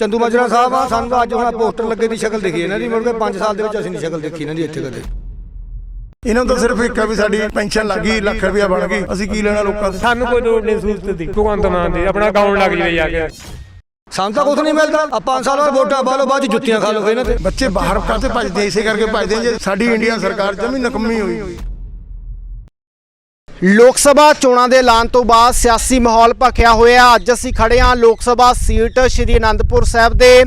ਚੰਦੂ ਮਾਜਰਾ ਸਾਹਿਬ ਆ ਸਾਨੂੰ ਤਾਂ ਅੱਜ ਹੁਣ ਪੋਸਟਰ ਲੱਗੇ ਦੀ ਸ਼ਕਲ ਦਿਖੀ ਇਹਨਾਂ ਦੀ ਮੁੜ ਕੇ 5 ਸਾਲ ਦੇ ਵਿੱਚ ਅਸੀਂ ਨਹੀਂ ਸ਼ਕਲ ਦੇਖੀ ਇਹਨਾਂ ਦੀ ਇੱਥੇ ਕਦੇ। ਇਹਨਾਂ ਨੂੰ ਤਾਂ ਸਿਰਫ ਇੱਕ ਆ ਵੀ ਸਾਡੀ ਪੈਨਸ਼ਨ ਲੱਗ ਗਈ ਲੱਖ ਰੁਪਇਆ ਬਣ ਗਈ। ਅਸੀਂ ਕੀ ਲੈਣਾ ਲੋਕਾਂ ਤੋਂ? ਸਾਨੂੰ ਕੋਈ ਲੋੜ ਨਹੀਂ ਸਹੂਲਤ ਦੀ ਭਗਵੰਤ ਮਾਨ ਦੀ ਆਪਣਾ ਅਕਾਊਂਟ ਲੱਗ ਜਵੇ ਜਾ ਕੇ। ਸਾਨੂੰ ਤਾਂ ਕੁਝ ਨਹੀਂ ਮਿਲਦਾ ਆ 5 ਸਾਲ ਬਾਅਦ ਵੋਟਾਂ ਪਾ ਲਓ ਬਾਅਦ ਜੁੱਤੀਆਂ ਖਾ ਲਓ ਇਹਨਾਂ ਤੇ ਬੱਚੇ ਬਾਹਰ ਕਾਤੇ ਭੱਜਦੇ ਇਸੇ ਕਰਕੇ ਭੱਜਦੇ ਜੇ ਸਾਡੀ ਇੰਡੀਆ ਸਰਕਾਰ ਜਮੀ ਨਕਮੀ ਹੋਈ। ਲੋਕ ਸਭਾ ਚੋਣਾਂ ਦੇ ਐਲਾਨ ਤੋਂ ਬਾਅਦ ਸਿਆਸੀ ਮਾਹੌਲ ਭਖਿਆ ਹੋਇਆ। ਅੱਜ ਅਸੀਂ ਖੜੇ ਹਾਂ ਲੋਕ ਸਭਾ ਸੀਟ ਸ਼੍ਰੀ ਅਨੰਦਪੁਰ ਸਾਹਿਬ ਦੇ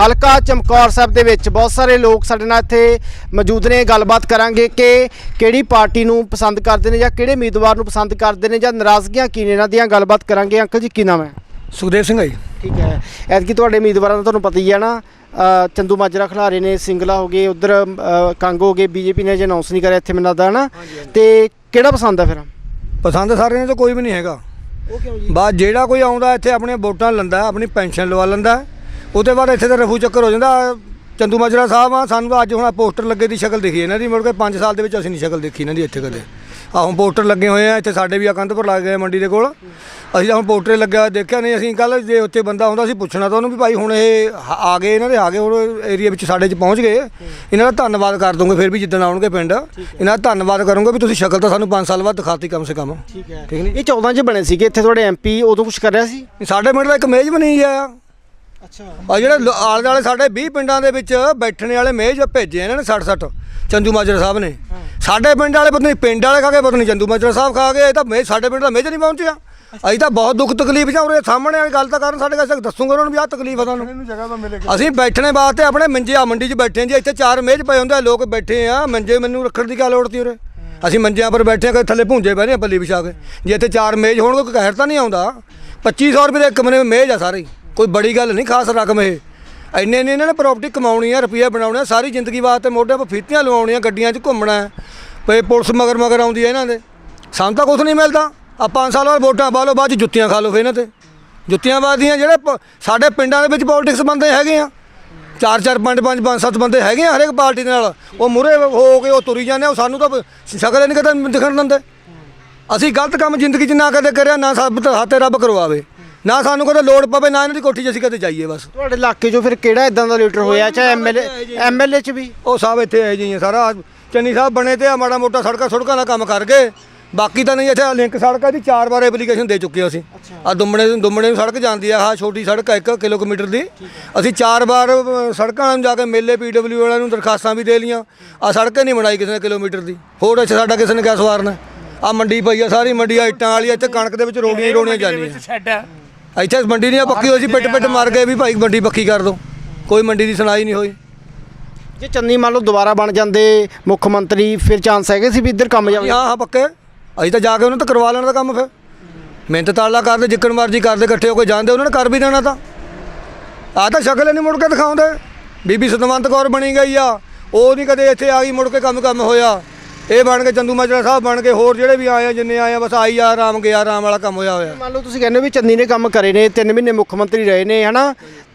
ਹਲਕਾ ਚਮਕੌਰ ਸਾਹਿਬ ਦੇ ਵਿੱਚ। ਬਹੁਤ ਸਾਰੇ ਲੋਕ ਸਾਡੇ ਨਾਲ ਇੱਥੇ ਮੌਜੂਦ ਨੇ। ਗੱਲਬਾਤ ਕਰਾਂਗੇ ਕਿ ਕਿਹੜੀ ਪਾਰਟੀ ਨੂੰ ਪਸੰਦ ਕਰਦੇ ਨੇ ਜਾਂ ਕਿਹੜੇ ਉਮੀਦਵਾਰ ਨੂੰ ਪਸੰਦ ਕਰਦੇ ਨੇ ਜਾਂ ਨਾਰਾਜ਼ਗੀਆਂ ਕੀ ਨੇ। ਇਹਨਾਂ ਦੀਆਂ ਗੱਲਬਾਤ ਕਰਾਂਗੇ। ਅੰਕਲ ਜੀ ਕੀ ਨਾਮ ਹੈ? ਸੁਖਦੇਵ ਸਿੰਘ ਜੀ। ਠੀਕ ਹੈ। ਐਤਕੀ ਤੁਹਾਡੇ ਉਮੀਦਵਾਰਾਂ ਦਾ ਤੁਹਾਨੂੰ ਪਤਾ ਹੀ ਹੈ ਨਾ ਚੰਦੂ ਮਾਜਰਾ ਖਿਲਾਰੇ ਨੇ ਸਿੰਗਲਾ ਹੋ ਗਏ ਉਧਰ ਕੰਗ ਹੋ ਗਏ ਬੀਜੇਪੀ ਨੇ ਅਜੇ ਅਨਾਉਂਸ ਨਹੀਂ ਕਰਿਆ ਇੱਥੇ ਮੈਨੂੰ ਲੱਗਦਾ ਹੈ ਨਾ ਤੇ ਕਿਹੜਾ ਪਸੰਦ ਹੈ ਫਿਰ? ਪਸੰਦ ਸਾਰਿਆਂ ਨੂੰ ਤਾਂ ਕੋਈ ਵੀ ਨਹੀਂ ਹੈਗਾ। ਉਹ ਕਿਉਂ ਜੀ? ਬਾਅਦ ਜਿਹੜਾ ਕੋਈ ਆਉਂਦਾ ਇੱਥੇ ਆਪਣੀਆਂ ਵੋਟਾਂ ਲੈਂਦਾ ਆਪਣੀ ਪੈਨਸ਼ਨ ਲਵਾ ਲੈਂਦਾ। ਉਹਦੇ ਬਾਅਦ ਇੱਥੇ ਤਾਂ ਰਫੂ ਚੱਕਰ ਹੋ ਜਾਂਦਾ। ਚੰਦੂ ਮਾਜਰਾ ਸਾਹਿਬ ਆ ਸਾਨੂੰ ਤਾਂ ਅੱਜ ਹੁਣ ਪੋਸਟਰ ਲੱਗੇ ਦੀ ਸ਼ਕਲ ਦਿਖੀ ਇਹਨਾਂ ਦੀ ਮੁੜ ਕੇ 5 ਸਾਲ ਦੇ ਵਿੱਚ ਅਸੀਂ ਨਹੀਂ ਸ਼ਕਲ ਦੇਖੀ ਇਹਨਾਂ ਦੀ ਇੱਥੇ ਕਦੇ। ਆਹ ਹੁਣ ਪੋਸਟਰ ਲੱਗੇ ਹੋਏ ਆ ਇੱਥੇ ਸਾਡੇ ਵੀ ਅਕੰਦਪੁਰ ਲੱਗ ਗਏ ਮੰਡੀ ਦੇ ਕੋਲ। ਅਸੀਂ ਤਾਂ ਹੁਣ ਪੋਸਟਰ ਲੱਗਿਆ ਦੇਖਿਆ ਨਹੀਂ ਅਸੀਂ ਕੱਲ ਜੇ ਉੱਥੇ ਬੰਦਾ ਹੁੰਦਾ ਸੀ ਪੁੱਛਣਾ ਤਾਂ ਉਹਨੂੰ ਵੀ ਭਾਈ ਹੁਣ ਇਹ ਹ- ਆ ਗਏ ਇਹਨਾਂ ਦੇ ਆ ਗਏ ਹੁਣ ਏਰੀਆ ਵਿੱਚ ਸਾਡੇ 'ਚ ਪਹੁੰਚ ਗਏ। ਇਹਨਾਂ ਦਾ ਧੰਨਵਾਦ ਕਰ ਦੂੰਗੇ ਫਿਰ ਵੀ ਜਿੱਦਣ ਆਉਣਗੇ ਪਿੰਡ। ਇਹਨਾਂ ਦਾ ਧੰਨਵਾਦ ਕਰੂੰਗੇ ਵੀ ਤੁਸੀਂ ਸ਼ਕਲ ਤਾਂ ਸਾਨੂੰ 5 ਸਾਲ ਬਾਅਦ ਦਿਖਾਤੀ ਕਮ ਸੇ ਕਮ। ਠੀਕ ਹੈ। ਠੀਕ ਨਹੀਂ ਇਹ 14 ਚ ਬਣੇ ਸੀਗੇ ਇੱਥੇ ਤੁਹਾਡੇ ਐਮਪੀ ਉਦੋਂ ਕੁਝ ਕਰ ਰਿਹਾ ਸੀ? ਸਾਡੇ ਪਿੰਡ ਦਾ ਇੱਕ ਮੇਜ਼ ਬਣੀ ਆ ਅੱਛਾ। ਆ ਜਿਹੜੇ ਲ- ਆਲੇ ਦੁਆਲੇ ਸਾਡੇ 20 ਪਿੰਡਾਂ ਦੇ ਵਿੱਚ ਬੈਠਣੇ ਵਾਲੇ ਮੇਜ਼ ਭੇਜੇ ਇਹਨਾਂ ਨੇ 60 60 ਚੰਦੂ ਮਾਜਰਾ ਸਾਹਿਬ ਨੇ। ਸਾਡੇ ਪਿੰਡ ਵਾਲੇ ਪਤਾ ਨਹੀਂ ਪਿੰਡ ਵਾਲੇ ਖਾ ਕੇ ਪਤਾ ਨਹੀਂ ਚੰਦੂ ਮਾਜਰਾ ਸਾਹਿਬ ਖਾ ਗਏ ਇਹ ਤਾਂ ਮੇਜ਼ ਸਾਡੇ ਪਿੰਡ ਦਾ ਮੇਜ਼ ਨਹੀਂ ਪਹੁੰਚਿਆ। ਅਸੀਂ ਤਾਂ ਬਹੁਤ ਦੁੱਖ ਤਕਲੀਫ ਚ ਉਰੇ ਸਾਹਮਣੇ ਵਾਲੀ ਗੱਲ ਤਾਂ ਕਰਨ ਸਾਡੇ ਕੋਲ ਦੱਸੂਗਾ ਉਹਨਾਂ ਨੂੰ ਵੀ ਆਹ ਤਕਲੀਫ ਆ ਤੁਹਾਨੂੰ। ਇਹਨੂੰ ਜਗ੍ਹਾ ਤਾਂ ਮਿਲੇ ਅਸੀਂ ਬੈਠਣੇ ਵਾਸਤੇ ਆਪਣੇ ਮੰਜੇ ਆ ਮੰਡੀ 'ਚ ਬੈਠੇ ਹਾਂ ਜੀ ਇੱਥੇ ਚਾਰ ਮੇਜ਼ ਪਏ ਹੁੰਦੇ ਆ ਲੋਕ ਬੈਠੇ ਆ ਮੰਜੇ ਮੈਨੂੰ ਰੱਖਣ ਦੀ ਕੀ ਲੋੜ ਤੀ ਉਰੇ? ਅਸੀਂ ਮੰਜਿਆਂ ਪਰ ਬੈਠੇ ਆ ਕਿ ਥੱਲੇ ਭੁੰਜੇ ਬਹਿ ਰਹੇ ਆ ਪੱਲੀ ਵਿਛਾ ਕੇ। ਜੇ ਇੱਥੇ ਚਾਰ ਮੇਜ਼ ਹੋਣਗੇ ਕੋਈ ਕਹਿਰ ਤਾਂ ਨਹੀਂ ਆਉਂਦਾ। 2500 ਰੁਪਏ ਦੇ ਇੱਕ ਮਨੇ ਮੇਜ਼ ਆ ਸਾਰੇ। ਹੀ। ਕੋਈ ਬੜੀ ਗੱਲ ਨਹੀਂ, ਖਾਸ ਰਕਮ ਇਹ। ਇੰਨੇ ਨੇ ਇਹਨਾਂ ਨੇ ਪ੍ਰਾਪਰਟੀ ਕਮਾਉਣੀ ਆ, ਰੁਪਈਆ ਬਣਾਉਣਾ ਸਾਰੀ ਜ਼ਿੰਦਗੀ ਵਾਸਤੇ ਮੋਢਿਆਂ 'ਤੇ ਫੀਤੀਆਂ ਲਵਾਉਣੀਆਂ, ਗੱਡੀਆਂ 'ਚ ਘੁੰਮਣਾ ਹੈ। ਪਏ ਪੁਲਿਸ ਮਗਰ ਮਗਰ ਆਉਂਦੀ ਹੈ ਇਹਨਾਂ ਦੇ। ਸਾਨੂੰ ਤਾਂ ਕੁਝ ਨਹੀਂ ਮਿਲਦਾ। ਆ 5 ਸਾਲ ਬਾਅਦ ਵੋਟਾਂ ਪਾ ਲਓ, ਬਾਅਦ 'ਚ ਜੁੱਤੀਆਂ ਖਾ ਲਓ ਫੇ ਇਹਨਾਂ ਤੇ। ਜੁੱਤੀਆਂ ਬਾਦੀਆਂ ਜਿਹੜੇ ਪ- ਸਾਡੇ ਪਿੰਡਾਂ ਦੇ ਵਿੱਚ ਪੋਲਿਟਿਕਸ ਬੰਦੇ ਹੈਗੇ ਆ। ਚਾਰ ਚਾਰ, ਪੰਜ ਪੰਜ ਪੰਜ, ਸੱਤ ਬੰਦੇ ਹੈਗੇ ਆ ਹਰੇਕ ਪਾਰਟੀ ਦੇ ਨਾਲ। ਉਹ ਮੂਰੇ ਹੋ ਕੇ ਉਹ ਤੁਰੀ ਜਾਂਦੇ ਆ, ਉਹ ਸਾਨੂੰ ਤਾਂ ਸ਼ਕਲ ਨਹੀਂ ਕਦੇ ਦਿਖਣ ਦਿੰਦੇ। ਅਸੀਂ ਗਲਤ ਕੰਮ ਜ਼ਿੰਦਗੀ 'ਚ ਨਾ ਕਦੇ ਕਰਿਆ, ਨਾ ਸਭ ਹੱਥੇ ਰੱਬ ਕਰਵਾਵੇ। ਨਾ ਸਾਨੂੰ ਕਦੇ ਲੋੜ ਪਵੇ ਨਾ ਇਹਨਾਂ ਦੀ ਕੋਠੀ 'ਚ ਅਸੀਂ ਕਦੇ ਜਾਈਏ ਬਸ। ਤੁਹਾਡੇ ਇਲਾਕੇ 'ਚੋਂ ਫਿਰ ਕਿਹੜਾ ਇਦਾਂ ਦਾ ਲੀਡਰ ਹੋਇਆ ਚਾਹੇ ਐਮਐਲਏ ਐਮਐਲਏ ਚ ਵੀ? ਉਹ ਸਭ ਇੱਥੇ ਆਏ ਜੀ ਆ ਸਾਰਾ ਚੰਨੀ ਸਾਹਿਬ ਬਣੇ ਤੇ ਆ ਮਾੜਾ ਮੋਟਾ ਸੜਕਾਂ ਸੜਕਾਂ ਦਾ ਕੰਮ ਕਰ ਗਏ। ਬਾਕੀ ਤਾਂ ਨਹੀਂ ਇੱਥੇ ਲਿੰਕ ਸੜਕਾਂ ਦੀ ਚਾਰ ਵਾਰ ਐਪਲੀਕੇਸ਼ਨ ਦੇ ਚੁੱਕੇ ਅਸੀਂ। ਆ ਦੁੰਮਣੇ ਦੁੰਮਣੇ ਨੂੰ ਸੜਕ ਜਾਂਦੀ ਆ ਆਹ ਛੋਟੀ ਸੜਕ ਆ 1 ਕਿਲੋਮੀਟਰ ਦੀ। ਅਸੀਂ ਚਾਰ ਵਾਰ ਸੜਕਾਂ ਨੂੰ ਜਾ ਕੇ ਮੇਲੇ ਪੀਡਬਲਿਊ ਵਾਲਿਆਂ ਨੂੰ ਦਰਖਾਸਤਾਂ ਵੀ ਦੇ ਲੀਆਂ ਆ ਸੜਕ ਨਹੀਂ ਬਣਾਈ ਕਿਸੇ ਨੇ ਕਿਲੋਮੀਟਰ ਦੀ। ਹੋਰ ਇੱਥੇ ਸਾਡਾ ਕਿਸੇ ਨੇ ਕਿਆ ਸਵਾਰਨਾ ਆ ਮੰਡੀ ਪਈ ਆ ਸਾਰੀ ਮੰਡੀ ਆ ਇੱਟਾਂ ਵਾਲੀ ਆ, ਇੱਥੇ ਕਣਕ ਦੇ ਵਿੱਚ ਰੋੜੀਆਂ ਹੀ ਰੋੜੀਆਂ ਜਾਂਦੀਆਂ। ਇੱਥੇ ਮੰਡੀ ਨਹੀਂ ਪੱਕੀ ਹੋਈ ਸੀ ਪਿੱਟ ਪਿੱਟ ਮਾਰ ਗਏ ਵੀ ਭਾਈ ਮੰਡੀ ਪੱਕੀ ਕਰ ਦਿਓ ਕੋਈ ਮੰਡੀ ਦੀ ਸੁਣਾਈ ਨਹੀਂ ਹੋਈ। ਜੇ ਚੰਨੀ ਮੰਨ ਲਓ ਦੁਬਾਰਾ ਬਣ ਜਾਂਦੇ ਮੁੱਖ ਮੰਤਰੀ ਫਿਰ ਚਾਂਸ ਹੈਗੇ ਸੀ ਵੀ ਇੱਧਰ ਕੰਮ ਜਾਵੇ? ਹਾਂ ਹਾਂ ਪੱਕੇ। ਅਸੀਂ ਤਾਂ ਜਾ ਕੇ ਉਹਨਾਂ ਤੋਂ ਕਰਵਾ ਲੈਣਾ ਦਾ ਕੰਮ ਫਿਰ। ਮਿਹਨਤ ਤਾਲਾ ਕਰਦੇ ਜਿੱਕਣ ਮਰਜ਼ੀ ਕਰਦੇ ਇਕੱਠੇ ਹੋ ਕੇ ਜਾਂਦੇ ਉਹਨਾਂ ਨੇ ਕਰ ਵੀ ਦੇਣਾ ਤਾਂ। ਆ ਤਾਂ ਸ਼ਕਲ ਨਹੀਂ ਮੁੜ ਕੇ ਦਿਖਾਉਂਦੇ। ਬੀਬੀ ਸਤਵੰਤ ਕੌਰ ਬਣੀ ਗਈ ਆ। ਉਹ ਨਹੀਂ ਕਦੇ ਇੱਥੇ ਆ ਗਈ ਮੁੜ ਕੇ ਕੰਮ ਕੰਮ ਹੋਇਆ। ਇਹ ਬਣ ਕੇ ਚੰਦੂ ਮਾਜਰਾ ਸਾਹਿਬ ਬਣ ਕੇ ਹੋਰ ਜਿਹੜੇ ਵੀ ਆਏ ਆ ਜਿੰਨੇ ਆਏ ਆ ਬਸ ਆਈ ਆ ਰਾਮ ਗਿਆ ਰਾਮ ਵਾਲਾ ਕੰਮ ਹੋਇਆ ਹੋਇਆ। ਮੰਨ ਲਓ ਤੁਸੀਂ ਕਹਿੰਦੇ ਹੋ ਵੀ ਚੰਨੀ ਨੇ ਕੰਮ ਕਰੇ ਨੇ 3 ਮਹੀਨੇ ਮੁੱਖ ਮੰਤਰੀ ਰਹੇ ਨੇ ਹਨਾ?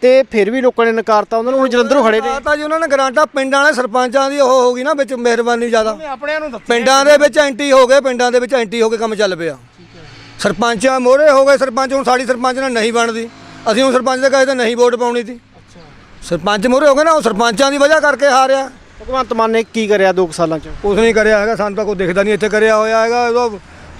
ਤੇ ਫਿਰ ਵੀ ਲੋਕਾਂ ਨੇ ਨਕਾਰਤਾ ਉਹਨਾਂ ਨੂੰ ਹੁਣ ਜਲੰਧਰੋਂ ਖੜੇ ਨੇ। ਤਾਂ ਜੀ ਉਹਨਾਂ ਨੇ ਗਰਾਂਟਾਂ ਪਿੰਡਾਂ ਵਾਲੇ ਸਰਪੰਚਾਂ ਦੀ ਉਹ ਹੋ ਗਈ ਨਾ ਵਿੱਚ ਮਿਹਰਬਾਨੀ ਜ਼ਿਆਦਾ। ਆਪਣਿਆਂ ਨੂੰ ਪਿੰਡਾਂ ਦੇ ਵਿੱਚ ਐਂਟੀ ਹੋ ਗਏ ਪਿੰਡਾਂ ਦੇ ਵਿੱਚ ਐਂਟੀ ਹੋ ਕੇ ਕੰਮ ਚੱਲ ਪਿਆ। ਸਰਪੰਚਾਂ ਮੋਹਰੇ ਹੋ ਗਏ ਸਰਪੰਚ ਹੁਣ ਸਾਡੀ ਸਰਪੰਚ ਨਾਲ ਨਹੀਂ ਬਣਦੀ। ਅਸੀਂ ਹੁਣ ਸਰਪੰਚ ਦੇ ਕਹੇ ਤਾਂ ਨਹੀਂ ਵੋਟ ਪਾਉਣੀ ਸੀ। ਸਰਪੰਚ ਮੋਹਰੇ ਹੋ ਗਏ ਨਾ ਉਹ ਸਰਪੰਚਾਂ ਦੀ ਵਜ੍ਹਾ ਕਰਕੇ ਹਾਰਿਆ। ਭਗਵੰਤ ਮਾਨ ਨੇ ਕੀ ਕਰਿਆ 2 ਸਾਲਾਂ 'ਚ? ਕੁਛ ਨਹੀਂ ਕਰਿਆ ਹੈਗਾ ਸਾਨੂੰ ਤਾਂ ਕੋਈ ਦਿਖਦਾ ਨਹੀਂ ਇੱਥੇ ਕਰਿਆ ਹੋਇਆ ਹੈਗਾ ਉਹ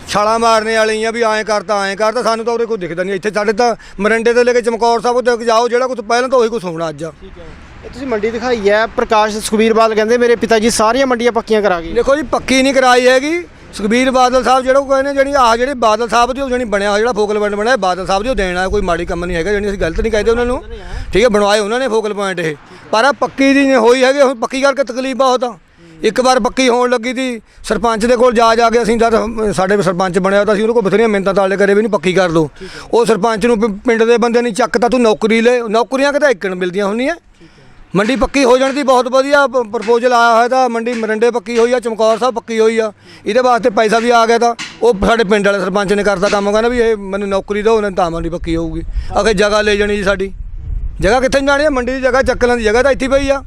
ਛਾਲਾਂ ਮਾਰਨੇ ਵਾਲੀਆਂ ਵੀ ਐਂ ਕਰਤਾ ਐਂ ਕਰਤਾ ਸਾਨੂੰ ਤਾਂ ਉਰੇ ਕੋਈ ਦਿਖਦਾ ਨਹੀਂ ਇੱਥੇ ਸਾਡੇ ਤਾਂ ਮਰੰਡੇ ਤੋਂ ਲੈ ਕੇ ਚਮਕੌਰ ਸਾਹਿਬ ਤੱਕ ਜਾਓ ਜਿਹੜਾ ਕੁਝ ਪਹਿਲਾਂ ਤਾਂ ਉਹੀ ਕੁਝ ਹੋਣਾ ਅੱਜ। ਇਹ ਤੁਸੀਂ ਮੰਡੀ ਦਿਖਾਈ ਹੈ ਪ੍ਰਕਾਸ਼ ਸੁਖਬੀਰ ਬਾਦਲ ਕਹਿੰਦੇ ਮੇਰੇ ਪਿਤਾ ਜੀ ਸਾਰੀਆਂ ਮੰਡੀਆਂ ਪੱਕੀਆਂ ਕਰਾ ਗਏ। ਦੇਖੋ ਜੀ ਪੱਕੀ ਨਹੀਂ ਕਰਾਈ ਹੈਗੀ। ਸੁਖਬੀਰ ਬਾਦਲ ਸਾਹਿਬ ਜਿਹੜਾ ਉਹ ਕਹਿੰਦੇ ਜਿਹੜੀ ਆਹ ਜਿਹੜੀ ਬਾਦਲ ਸਾਹਿਬ ਦੀ ਉਹ ਜਿਹੜੀ ਬਣਿਆ ਹੋਇਆ ਜਿਹੜਾ ਫੋਕਲ ਪੁਆਇੰਟ ਬਣਿਆ ਬਾਦਲ ਸਾਹਿਬ ਦੀ ਉਹ ਦੇਣਾ ਕੋਈ ਮਾੜੀ ਕੰਮ ਨਹੀਂ ਹੈਗਾ ਜਿਹੜੀ ਅਸੀਂ ਗਲਤ ਨਹੀਂ ਕਹਿੰਦੇ ਉਹਨਾਂ ਨੂੰ। ਠੀਕ ਹੈ ਬਣਵਾਏ ਉਹਨਾਂ ਨੇ ਫੋਕਲ ਪੁਆਇੰਟ ਇਹ। ਪਰ ਆ ਪੱਕੀ ਦੀ ਨਹੀਂ ਹੋਈ ਹੈਗੀ, ਹੁਣ ਪੱਕੀ ਕਰਕੇ ਤਕਲੀਫ ਬਹੁਤ ਆ ਇੱਕ ਵਾਰ ਪੱਕੀ ਹੋਣ ਲੱਗੀ ਤੀ ਸਰਪੰਚ ਦੇ ਕੋਲ ਜਾ ਜਾ ਕੇ ਅਸੀਂ ਜਦ ਸਾਡੇ ਸਰਪੰਚ ਬਣਿਆ ਤਾਂ ਅਸੀਂ ਉਹਨੂੰ ਕੋਲ ਬਥੇਰੀਆਂ ਮਿੰਤਾਂ ਤਾਲੇ ਕਰੇ ਵੀ ਨਹੀਂ ਪੱਕੀ ਕਰ ਦੋ। ਉਹ ਸਰਪੰਚ ਨੂੰ ਪਿੰ- ਪਿੰਡ ਦੇ ਬੰਦੇ ਨਹੀਂ ਚੱਕ ਤਾਂ ਤੂੰ ਨੌਕਰੀ ਲੈ, ਨੌਕਰੀਆਂ ਕਿਤੇ ਇੱਕਣ ਮਿਲਦੀਆਂ ਹੁੰਦੀਆਂ। ਮੰਡੀ ਪੱਕੀ ਹੋ ਜਾਣ ਦੀ ਬਹੁਤ ਵਧੀਆ ਪ੍ਰਪੋਜ਼ਲ ਆਇਆ ਹੋਇਆ ਤਾਂ ਮੰਡੀ ਮਰੰਡੇ ਪੱਕੀ ਹੋਈ ਆ, ਚਮਕੌਰ ਸਾਹਿਬ ਪੱਕੀ ਹੋਈ ਆ। ਇਹਦੇ ਵਾਸਤੇ ਪੈਸਾ ਵੀ ਆ ਗਿਆ ਤਾਂ ਉਹ ਸਾਡੇ ਪਿੰਡ ਵਾਲੇ ਸਰਪੰਚ ਨੇ ਕਰਤਾ ਕੰਮ ਕਹਿੰਦਾ ਵੀ ਇਹ ਮੈਨੂੰ ਨੌਕਰੀ ਦਿਓ, ਉਹਨਾਂ ਤਾਂ ਮੰਡੀ ਪੱਕੀ ਹੋਊਗੀ। ਆਖੇ ਜਗ੍ਹਾ ਲੈ ਜਾਣੀ ਜੀ ਸਾਡੀ। ਜਗ੍ਹਾ ਕਿੱਥੇ ਜਾਣੀ ਆ? ਮੰਡੀ ਦੀ ਜਗ੍ਹਾ ਚੱਕਲਾਂ ਦੀ ਜਗ੍ਹਾ ਤਾਂ ਇੱਥੇ ਪਈ ਆ।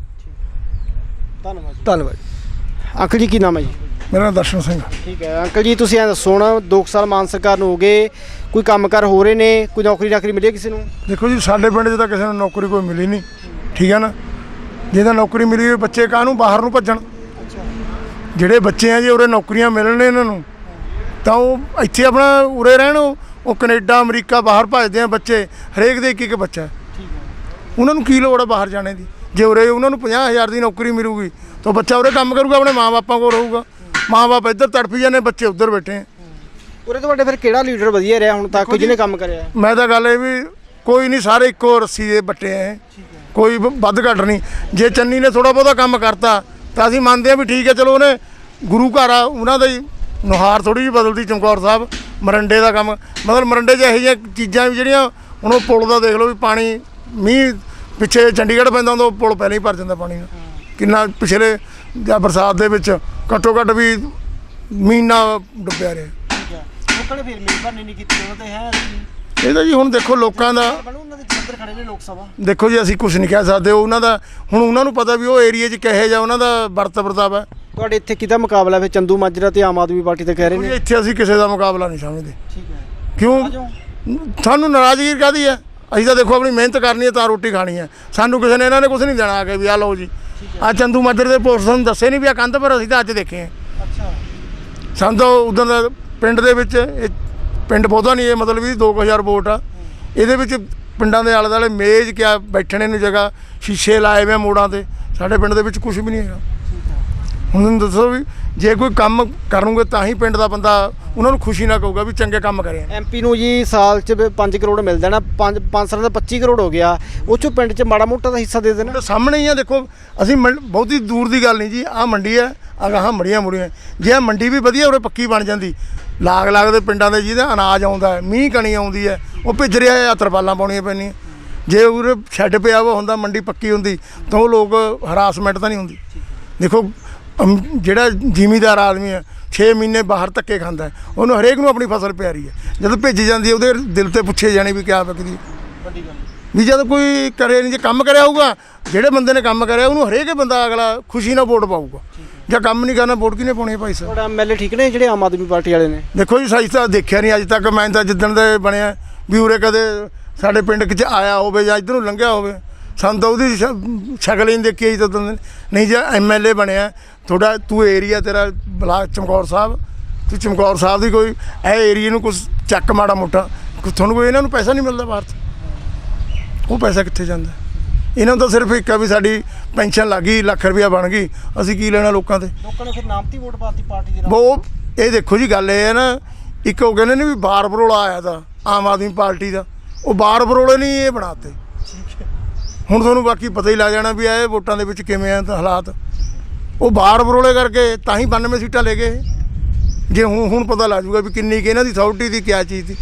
ਧੰਨਵਾਦ ਧੰਨਵਾਦ ਅੰਕਲ ਜੀ ਕੀ ਨਾਮ ਹੈ ਜੀ? ਮੇਰਾ ਨਾਮ ਦਰਸ਼ਨ ਸਿੰਘ ਠੀਕ ਹੈ। ਅੰਕਲ ਜੀ ਤੁਸੀਂ ਐਂ ਦੱਸੋ ਹੁਣ 2 ਸਾਲ ਮਾਨ ਸਰਕਾਰ ਨੂੰ ਹੋ ਗਏ ਕੋਈ ਕੰਮਕਾਰ ਹੋ ਰਹੇ ਨੇ ਕੋਈ ਨੌਕਰੀ ਨਾਕਰੀ ਮਿਲੀ ਕਿਸੇ ਨੂੰ? ਦੇਖੋ ਜੀ ਸਾਡੇ ਪਿੰਡ 'ਚ ਤਾਂ ਕਿਸੇ ਨੂੰ ਨੌਕਰੀ ਕੋਈ ਮਿਲੀ ਨਹੀਂ। ਠੀਕ ਹੈ ਨਾ? ਜੇ ਤਾਂ ਨੌਕਰੀ ਮਿਲੀ ਹੋਈ ਬੱਚੇ ਕਾਹਨੂੰ ਬਾਹਰ ਨੂੰ ਭੱਜਣ? ਜਿਹੜੇ ਬੱਚੇ ਆ ਜੀ ਉਰੇ ਨੌਕਰੀਆਂ ਮਿਲਣ ਇਹਨਾਂ ਨੂੰ। ਤਾਂ ਉਹ ਇੱਥੇ ਆਪਣਾ ਉਰੇ ਰਹਿਣ ਉਹ ਉਹ ਕੈਨੇਡਾ ਅਮਰੀਕਾ ਬਾਹਰ ਭੱਜਦੇ ਆ ਬੱਚੇ ਹਰੇਕ ਦੇ ਇੱਕ ਇੱਕ ਬੱਚਾ। ਉਹਨਾਂ ਨੂੰ ਕੀ ਲੋੜ ਆ ਬਾਹਰ ਜਾਣੇ ਦੀ? ਜੇ ਉਰੇ ਉਹਨਾਂ ਨੂੰ 50000 ਦੀ ਨੌਕਰੀ ਮਿਲੂਗੀ ਤਾਂ ਬੱਚਾ ਉਰੇ ਕੰਮ ਕਰੂਗਾ ਆਪਣੇ ਮਾਪਿਆਂ ਕੋਲ ਰਹੂਗਾ। ਮਾਪੇ ਇੱਧਰ ਤੜਫੀ ਜਾਂਦੇ ਬੱਚੇ ਉੱਧਰ ਬੈਠੇ ਆ। ਉਰੇ ਤੁਹਾਡੇ ਫਿਰ ਕਿਹੜਾ ਲੀਡਰ ਵਧੀਆ ਰਿਹਾ ਹੁਣ ਤੱਕ ਜਿਹਨੇ ਕੰਮ ਕਰਿਆ। ਮੈਂ ਤਾਂ ਗੱਲ ਇਹ ਵੀ ਕੋਈ ਨਹੀਂ ਸਾਰੇ ਇੱਕੋ ਰੱਸੀ ਦੇ ਬੱਟੇ ਐ ਕੋਈ ਵੱਧ ਘੱਟ ਨਹੀਂ। ਜੇ ਚੰਨੀ ਨੇ ਥੋੜਾ ਬਹੁਤਾ ਕੰਮ ਕਰਤਾ ਤਾਂ ਅਸੀਂ ਮੰਨਦੇ ਆ ਵੀ ਠੀਕ ਹੈ ਚਲੋ ਉਹਨੇ ਗੁਰੂ ਘਰ ਆ ਉਹਨਾਂ ਦਾ ਹੀ ਨੁਹਾਰ ਥੋੜੀ ਜਿਹੀ ਬਦਲਦੀ ਚਮਕੌਰ ਸਾਹਿਬ ਮਰੰਡੇ ਦਾ ਕੰਮ। ਮਤਲਬ ਮਰੰਡੇ 'ਚ ਇਹੋ ਜਿਹੀਆਂ ਚੀਜ਼ਾਂ ਵੀ ਜਿਹੜੀਆਂ ਹੁਣ ਉਹ ਪੁਲ ਦਾ ਦੇਖ ਲਓ ਵੀ ਪਾਣੀ ਮੀਂਹ ਪਿੱਛੇ ਚੰਡੀਗੜ੍ਹ ਪੈਂਦਾ ਉਹ ਪੁਲ ਪਹਿਲਾਂ ਹੀ ਭਰ ਜਾਂਦਾ ਪਾਣੀ ਨਾਲ ਕਿੰਨਾ ਪਿਛਲੇ ਜਾਂ ਬਰਸਾਤ ਦੇ ਵਿੱਚ ਘੱਟੋ ਘੱਟ ਵੀ ਮਹੀਨਾ ਡੁੱਬਿਆ ਰਿਹਾ। ਲੋਕਾਂ ਨੇ ਫਿਰ ਮਿਹਰਬਾਨੀ ਨਹੀਂ ਕੀਤੀ ਉਹਨਾਂ ਤੇ ਹੈ ਇਹ ਤਾਂ ਜੀ ਹੁਣ ਦੇਖੋ ਲੋਕਾਂ ਦਾ ਬਣੂ ਉਹਨਾਂ ਦੇ ਜਲੰਧਰ ਖੜੇ ਨੇ ਲੋਕ ਸਭਾ। ਦੇਖੋ ਜੀ ਅਸੀਂ ਕੁਝ ਨਹੀਂ ਕਹਿ ਸਕਦੇ ਉਹ ਉਹਨਾਂ ਦਾ ਹੁਣ ਉਹਨਾਂ ਨੂੰ ਪਤਾ ਵੀ ਉਹ ਏਰੀਆ 'ਚ ਕਹੇ ਜਾ ਉਹਨਾਂ ਦਾ ਵਰਤ ਵਰਤਾਵ ਹੈ। ਤੁਹਾਡੇ ਇੱਥੇ ਕਿਹਦਾ ਮੁਕਾਬਲਾ ਫਿਰ? ਚੰਦੂ ਮਾਜਰਾ ਤੇ ਆਮ ਆਦਮੀ ਪਾਰਟੀ ਤੇ ਕਹਿ ਰਹੇ ਨੇ। ਇੱਥੇ ਅਸੀਂ ਕਿਸੇ ਦਾ ਮੁਕਾਬਲਾ ਨਹੀਂ ਸਮਝਦੇ। ਠੀਕ ਹੈ। ਕਿਉਂ? ਸਾਨੂੰ ਨਾਰਾਜ਼ਗੀ ਕਾਦੀ ਹੈ? ਅਸੀਂ ਤਾਂ ਦੇਖੋ ਆਪਣੀ ਮਿਹਨਤ ਕਰਨੀ ਹੈ ਤਾਂ ਰੋਟੀ ਖਾਣੀ ਹੈ। ਸਾਨੂੰ ਕਿਸੇ ਨੇ ਇਹਨਾਂ ਨੇ ਕੁਝ ਨਹੀਂ ਦੇਣਾ ਆ ਕੇ ਵੀ ਆ ਲਓ ਜੀ। ਆ ਚੰਦੂ ਮਾਜਰੇ ਦੇ ਪੋਸਟ ਸਾਨੂੰ ਦੱਸੇ ਨਹੀਂ ਵੀ ਆ ਕੰਧ ਪਰ ਅਸੀਂ ਤਾਂ ਅੱਜ ਦੇਖੇ ਆ ਅੱਛਾ। ਸਾਨੂੰ ਤਾਂ ਉਦੋਂ ਦਾ ਪਿੰਡ ਦੇ ਵਿੱਚ ਇਹ ਪਿੰਡ ਬਹੁਤਾ ਨਹੀਂ ਇਹ ਮਤਲਬ ਵੀ 2000 ਵੋਟ ਆ। ਇਹਦੇ ਵਿੱਚ ਪਿੰਡਾਂ ਦੇ ਆਲੇ ਦੁਆਲੇ ਮੇਜ਼ ਕਿਆ ਬੈਠਣੇ ਨੂੰ ਜਗ੍ਹਾ ਸ਼ੀਸ਼ੇ ਲਾਏ ਹੋਏ ਮੋੜਾਂ ਤੇ। ਸਾਡੇ ਪਿੰਡ ਦੇ ਵਿੱਚ ਕੁਝ ਵੀ ਨਹੀਂ ਹੈਗਾ। ਹੁਣ ਤੁਹਾਨੂੰ ਦੱਸੋ ਵੀ ਜੇ ਕੋਈ ਕੰਮ ਕਰੂਗੇ ਤਾਂ ਹੀ ਪਿੰਡ ਦਾ ਬੰਦਾ ਉਹਨਾਂ ਨੂੰ ਖੁਸ਼ੀ ਨਾ ਕਹੂਗਾ ਵੀ ਚੰਗੇ ਕੰਮ ਕਰੇ। ਆ ਐਮਪੀ ਨੂੰ ਜੀ ਸਾਲ ਚ 5 ਕਰੋੜ ਮਿਲਦਾ ਨਾ 5 5 ਸਾਲਾਂ ਦਾ 25 ਕਰੋੜ ਹੋ ਗਿਆ। ਉਹ ਚੋਂ ਪਿੰਡ ਚ ਮਾੜਾ ਮੋਟਾ ਦਾ ਹਿੱਸਾ ਦੇ ਦੇਣਾ। ਸਾਹਮਣੇ ਹੀ ਆ ਦੇਖੋ ਅਸੀਂ ਬਹੁਤੀ ਦੂਰ ਦੀ ਗੱਲ ਨਹੀਂ ਜੀ ਆਹ ਮੰਡੀ ਹੈ ਆ ਗਾਹਾਂ ਮੜੀਆਂ ਮੁੜੀਆਂ ਜੇ ਆਹ ਮੰਡੀ ਵੀ ਵਧੀਆ ਉਰੇ ਪੱਕੀ ਬਣ ਜਾਂਦੀ। ਲਾਗ ਲਾਗ ਦੇ ਪਿੰਡਾਂ ਦੇ ਜਿਹਦਾ ਅਨਾਜ ਆਉਂਦਾ ਮੀਂਹ ਕਣੀ ਆਉਂਦੀ ਹੈ ਉਹ ਭਿੱਜ ਰਿਹਾ ਹੈ ਤਰਪਾਲਾਂ ਪਾਉਣੀਆਂ ਪੈਣੀਆਂ ਜੇ ਉਰੇ ਛੱਡ ਪਿਆ ਵਾ ਹੁੰਦਾ ਮੰਡੀ ਪੱਕੀ ਹੁੰਦੀ ਤਾਂ ਉਹ ਲੋਕ ਹਰਾਸਮੈਂਟ ਤਾਂ ਨਹੀਂ ਹੁੰਦੀ। ਦੇਖੋ ਅਮ, ਜਿਹੜਾ ਜ਼ਿਮੀਦਾਰ ਆਦਮੀ ਹੈ 6 ਮਹੀਨੇ ਬਾਹਰ ਧੱਕੇ ਖਾਂਦਾ ਹੈ ਉਹਨੂੰ ਹਰੇਕ ਨੂੰ ਆਪਣੀ ਫਸਲ ਪਿਆਰੀ ਹੈ। ਜਦੋਂ ਭੇਜੀ ਜਾਂਦੀ ਹੈ ਉਹਦੇ ਦਿਲ ਤੇ ਪੁੱਛੇ ਜਾਣੇ ਵੀ ਕਿਆ ਬਕਦੀ ਵੱਡੀ ਗੱਲ ਵੀ ਜਦ ਕੋਈ ਕਰੇ ਨਹੀਂ ਜੇ ਕੰਮ ਕਰਿਆ ਹੋਊਗਾ ਜਿਹੜੇ ਬੰਦੇ ਨੇ ਕੰਮ ਕਰਿਆ ਉਹਨੂੰ ਹਰੇਕ ਹੀ ਬੰਦਾ ਅਗਲਾ ਖੁਸ਼ੀ ਨਾਲ ਵੋਟ ਪਾਊਗਾ। ਜੇ ਕੰਮ ਨਹੀਂ ਕਰਨਾ ਵੋਟ ਕਿਹਨੇ ਪਾਉਣੀ ਹੈ ਭਾਈ ਸਾਹਿਬ? ਤੁਹਾਡਾ ਐਮਐਲਏ ਠੀਕ ਨੇ ਜਿਹੜੇ ਆਮ ਆਦਮੀ ਪਾਰਟੀ ਵਾਲੇ ਨੇ? ਦੇਖੋ ਜੀ ਸਹੀ ਤਾਂ ਦੇਖਿਆ ਨਹੀਂ ਅੱਜ ਤੱਕ ਮੈਂ ਤਾਂ ਜਿੱਦਣ ਦੇ ਬਣਿਆ ਵੀ ਉਰੇ ਕਦੇ ਸਾਡੇ ਪਿੰਡ ਕਿਚ ਆਇਆ ਹੋਵੇ ਜਾਂ ਇੱਧਰ ਨੂੰ ਲੰਘਿਆ ਹੋਵੇ ਸਾਨੂੰ ਤਾਂ ਉਹਦੀ ਸ਼- ਸ਼ਕਲ ਹੀ ਨਹੀਂ ਦੇਖੀ ਅਜੇ ਤੱਕ ਨਹੀਂ ਜੇ ਐਮਐਲਏ ਬਣਿਆ ਤੁਹਾਡਾ ਤੂੰ ਏਰੀਆ ਤੇਰਾ ਬਲਾਕ ਚਮਕੌਰ ਸਾਹਿਬ ਤੂੰ ਚਮਕੌਰ ਸਾਹਿਬ ਦੀ ਕੋਈ ਇਹ ਏਰੀਏ ਨੂੰ ਕੁਝ ਚੱਕ ਮਾੜਾ ਮੋਟਾ ਕੁ- ਤੁਹਾਨੂੰ ਕੋਈ ਇਹਨਾਂ ਨੂੰ ਪੈਸਾ ਨਹੀਂ ਮਿਲਦਾ ਬਾਹਰ ਤੋਂ? ਉਹ ਪੈਸਾ ਕਿੱਥੇ ਜਾਂਦਾ? ਇਹਨਾਂ ਨੂੰ ਤਾਂ ਸਿਰਫ ਇੱਕ ਆ ਵੀ ਸਾਡੀ ਪੈਨਸ਼ਨ ਲੱਗ ਗਈ ਲੱਖ ਰੁਪਇਆ ਬਣ ਗਈ ਅਸੀਂ ਕੀ ਲੈਣਾ ਲੋਕਾਂ ਤੇ? ਲੋਕਾਂ ਨੇ ਫਿਰ ਨਾਮਤੀ ਵੋਟ ਪਾਤੀ ਪਾਰਟੀ ਦੇ ਉਹ ਇਹ ਦੇਖੋ ਜੀ ਗੱਲ ਇਹ ਹੈ ਨਾ ਇੱਕ ਉਹ ਕਹਿੰਦੇ ਨੇ ਵੀ ਬਾਰ ਬਰੋਲਾ ਆਇਆ ਤਾਂ ਆਮ ਆਦਮੀ ਪਾਰਟੀ ਦਾ ਉਹ ਬਾਰ ਬਰੋਲੇ ਨਹੀਂ ਇਹ ਬਣਾਤੇ। ਹੁਣ ਤੁਹਾਨੂੰ ਬਾਕੀ ਪਤਾ ਹੀ ਲੱਗ ਜਾਣਾ ਵੀ ਇਹ ਵੋਟਾਂ ਦੇ ਵਿੱਚ ਕਿਵੇਂ ਆ ਹਾਲਾਤ। ਉਹ ਬਾਰ ਬਰੋਲੇ ਕਰਕੇ ਤਾਂ ਹੀ 92 ਸੀਟਾਂ ਲੈ ਗਏ। ਜੇ ਹੁਣ ਹੁਣ ਪਤਾ ਲੱਗ ਜੂਗਾ ਵੀ ਕਿੰਨੀ ਕਿ ਇਹਨਾਂ ਦੀ ਅਥਾਰਟੀ ਦੀ ਕਿਆ ਚੀਜ਼ ਦੀ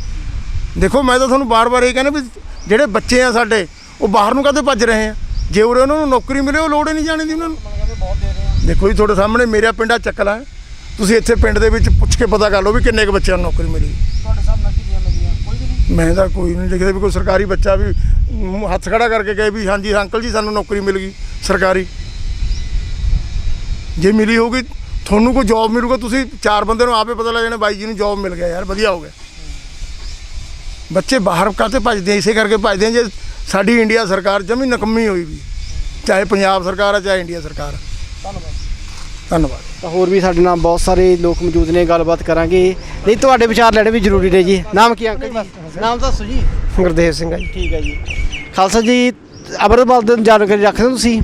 ਦੇਖੋ, ਮੈਂ ਤਾਂ ਤੁਹਾਨੂੰ ਬਾਰ-ਬਾਰ ਇਹ ਕਹਿੰਦਾ ਵੀ ਜਿਹੜੇ ਬੱਚੇ ਆ ਸਾਡੇ, ਉਹ ਬਾਹਰ ਨੂੰ ਕਦੇ ਭੱਜ ਰਹੇ ਆ? ਜੇ ਉਰੇ ਉਹਨਾਂ ਨੂੰ ਨੌਕਰੀ ਮਿਲੇ, ਉਹ ਲੋੜ ਹੀ ਨਹੀਂ ਜਾਣੀ ਦੀ ਉਹਨਾਂ ਨੂੰ। ਦੇਖੋ ਜੀ, ਤੁਹਾਡੇ ਸਾਹਮਣੇ ਮੇਰਾ ਪਿੰਡਾ ਚੱਕਲਾ। ਹੈ ਤੁਸੀਂ ਇੱਥੇ ਪਿੰਡ ਦੇ ਵਿੱਚ ਪੁੱਛ ਕੇ ਪਤਾ ਕਰ ਲਓ ਵੀ ਕਿੰਨੇ ਕੁ ਬੱਚਿਆਂ ਨੂੰ ਨੌਕਰੀ ਮਿਲੀ। ਤੁਹਾਡੇ ਸਾਹਮਣੇ ਕਿੰਨੀਆਂ ਮਿਲੀਆਂ ਕੋਈ ਵੀ ਨਹੀਂ ਮੈਂ ਤਾਂ ਕੋਈ ਨਹੀਂ ਲਿਖਦਾ ਵੀ ਕੋਈ ਸਰਕਾਰੀ ਬੱਚਾ ਵੀ ਹੱਥ ਖੜਾ ਕਰਕੇ ਕਹੇ ਵੀ ਹਾਂਜੀ, ਅੰਕਲ ਜੀ ਸਾਨੂੰ ਨੌਕਰੀ ਮਿਲ ਗਈ, ਸਰਕਾਰੀ ਜੇ ਮਿਲੀ ਹੋਊਗੀ, ਤੁਹਾਨੂੰ ਕੋਈ ਜੌਬ ਮਿਲੂਗਾ, ਤੁਸੀਂ ਚਾਰ ਬੰਦੇ ਨੂੰ ਆਪੇ ਪਤਾ ਲੱਗ ਜਾਣਾ ਬਾਈ ਜੀ ਨੂੰ ਜੌਬ ਮਿਲ ਗਿਆ ਯਾਰ, ਵਧੀਆ ਹੋ ਗਿਆ ਬੱਚੇ ਬਾਹਰ ਕਾਤੇ ਭੱਜਦੇ ਇਸੇ ਕਰਕੇ ਭੱਜਦੇ ਜੇ ਸਾਡੀ ਇੰਡੀਆ ਸਰਕਾਰ ਜਮੀ ਨਕੰਮੀ ਹੋਈ ਵੀ, ਚਾਹੇ ਪੰਜਾਬ ਸਰਕਾਰ ਆ, ਚਾਹੇ ਇੰਡੀਆ ਸਰਕਾਰ ਆ। ਧੰਨਵਾਦ। ਤਾਂ ਹੋਰ ਵੀ ਸਾਡੇ ਨਾਲ ਬਹੁਤ ਸਾਰੇ ਲੋਕ ਮੌਜੂਦ ਨੇ ਗੱਲਬਾਤ ਕਰਾਂਗੇ। ਨਹੀਂ ਤੁਹਾਡੇ ਵਿਚਾਰ ਲੈਣੇ ਵੀ ਜ਼ਰੂਰੀ ਨੇ ਜੀ। ਨਾਮ ਕੀ ਅੰਕਲ ਜੀ? ਨਾਮ ਦੱਸੋ ਜੀ। ਗੁਰਦੇਵ ਸਿੰਘ ਆ ਜੀ। ਠੀਕ ਹੈ ਜੀ। ਖਾਲਸਾ ਜੀ ਅਮਰਤਪਾਲ ਦੀ ਜਾਣਕਾਰੀ ਰੱਖਦੇ ਹੋ ਤੁਸੀਂ।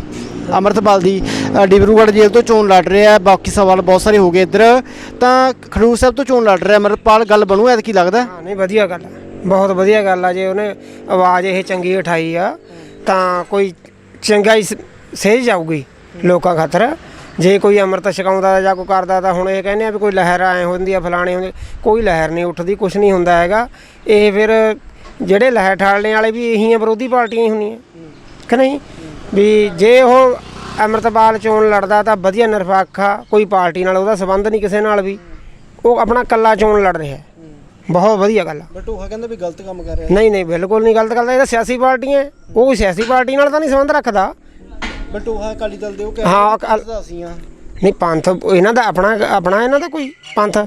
ਅਮਰਤਪਾਲ ਦੀ ਡਿਬਰੂਗੜ੍ਹ ਜੇਲ੍ਹ ਤੋਂ ਚੋਣ ਲੜ ਰਿਹਾ ਬਾਕੀ ਸਵਾਲ ਬਹੁਤ ਸਾਰੇ ਹੋ ਗਏ ਇੱਧਰ। ਤਾਂ ਖਡੂਰ ਸਾਹਿਬ ਤੋਂ ਚੋਣ ਲੜ ਰਿਹਾ ਅਮਰਤਪਾਲ ਗੱਲ ਬਣੂ ਐਤ ਕੀ ਲੱਗਦਾ? ਹਾਂ ਨਹੀਂ ਵਧੀਆ ਗੱਲ ਆ ਬਹੁਤ ਵਧੀਆ ਗੱਲ ਆ ਜੇ ਉਹਨੇ ਆਵਾਜ਼ ਇਹ ਚੰਗੀ ਉਠਾਈ ਆ ਤਾਂ ਕੋਈ ਚੰਗਾ ਹੀ ਸ- ਸਹਿਜ ਜਾਊਗੀ ਲੋਕਾਂ ਖਾਤਰ। ਜੇ ਕੋਈ ਅੰਮ੍ਰਿਤ ਛਕਾਉਂਦਾ ਜਾਂ ਕੋਈ ਕਰਦਾ ਤਾਂ ਹੁਣ ਇਹ ਕਹਿੰਦੇ ਆ ਵੀ ਕੋਈ ਲਹਿਰ ਐ ਹੁੰਦੀ ਆ ਫਲਾਣੇ ਹੁੰਦੇ ਕੋਈ ਲਹਿਰ ਨਹੀਂ ਉੱਠਦੀ ਕੁਝ ਨਹੀਂ ਹੁੰਦਾ ਹੈਗਾ। ਇਹ ਫਿਰ ਜਿਹੜੇ ਲਹਿਰ ਠਾਲਣੇ ਵਾਲੇ ਵੀ ਇਹੀ ਆ ਵਿਰੋਧੀ ਪਾਰਟੀਆਂ ਹੀ ਹੁੰਦੀਆਂ। ਕਿ ਨਹੀਂ? ਵੀ ਜੇ ਉਹ ਅੰਮ੍ਰਿਤਪਾਲ ਚੋਣ ਲੜਦਾ ਤਾਂ ਵਧੀਆ ਨਿਰਪੱਖ ਆ ਕੋਈ ਪਾਰਟੀ ਨਾਲ ਉਹਦਾ ਸੰਬੰਧ ਨਹੀਂ ਕਿਸੇ ਨਾਲ ਵੀ। ਉਹ ਆਪਣਾ ਕੱਲਾ ਚੋਣ ਲੜ ਰਿਹਾ। ਬਹੁਤ ਵਧੀਆ ਗੱਲ ਆ। ਬਟੂਹਾ ਕਹਿੰਦਾ ਵੀ ਗਲਤ ਕੰਮ ਕਰ ਰਿਹਾ। ਨਹੀਂ ਨਹੀਂ ਬਿਲਕੁਲ ਨਹੀਂ ਗਲਤ ਕਰਦਾ ਇਹ ਤਾਂ ਸਿਆਸੀ ਪਾਰਟੀਆਂ। ਉਹ ਸਿਆਸੀ ਪਾਰਟੀ ਨਾਲ ਤਾਂ ਨਹੀਂ ਸੰਬੰਧ ਰੱਖਦਾ। ਬਟੂਹਾ ਅਕਾਲੀ ਦਲ ਦੇ ਉਹ ਹਾਂ, ਅਕਾਲ- ਅਸੀਂ ਆ। ਨਹੀਂ ਪੰਥ ਇਹਨਾਂ ਦਾ ਆਪਣਾ ਆਪਣਾ ਇਹਨਾਂ ਦਾ ਕੋਈ ਪੰਥ